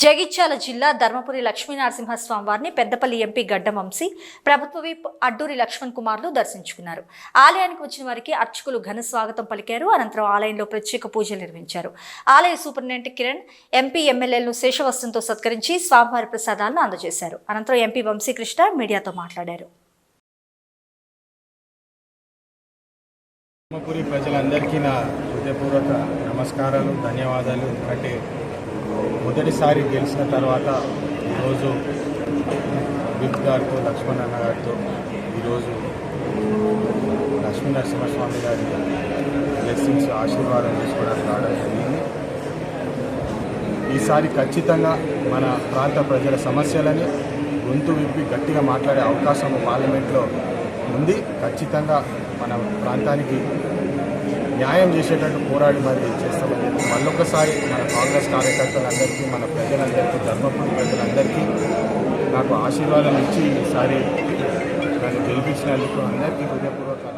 జగిత్యాల జిల్లా ధర్మపురి లక్ష్మీనరసింహస్వామి వారిని పెద్దపల్లి ఎంపీ గడ్డం వంశీ ప్రభుత్వ విప్ అడ్డూరి లక్ష్మణ్ కుమార్లు దర్శించుకున్నారు. ఆలయానికి వచ్చిన వారికి అర్చకులు ఘన స్వాగతం పలికారు. అనంతరం ఆలయంలో ప్రత్యేక పూజలు నిర్వహించారు. ఆలయ సూపరింటెండెంట్ కిరణ్ ఎంపీ ఎమ్మెల్యేలను శేషవస్త్రంతో సత్కరించి స్వామివారి ప్రసాదాలను అందజేశారు. అనంతరం ఎంపీ వంశీకృష్ణ మీడియాతో మాట్లాడారు. ధర్మపురి ప్రజలందరికీ నా హృదయపూర్వక నమస్కారాలు ధన్యవాదాలు. ఎందుకంటే మొదటిసారి గెలిచిన తర్వాత ఈరోజు విప్ గారితో లక్ష్మణ్ అన్న గారితో ఈరోజు లక్ష్మీ నరసింహస్వామి గారి బ్లెస్సింగ్స్ ఆశీర్వాదం తీసుకోవడానికి రావడం జరిగింది. ఈసారి ఖచ్చితంగా మన ప్రాంత ప్రజల సమస్యలని గొంతు విప్పి గట్టిగా మాట్లాడే అవకాశం పార్లమెంట్లో ఉంది. ఖచ్చితంగా మన ప్రాంతానికి న్యాయం చేసేటట్టు పోరాడి మరి చేస్తామని చెప్పి మళ్ళొకసారి మన కాంగ్రెస్ కార్యకర్తలందరికీ మన ప్రజలందరికీ ధర్మపురి ప్రజలందరికీ నాకు ఆశీర్వాదం ఇచ్చి ఈసారి నన్ను గెలిపించినందుకు అందరికీ హృదయపూర్వక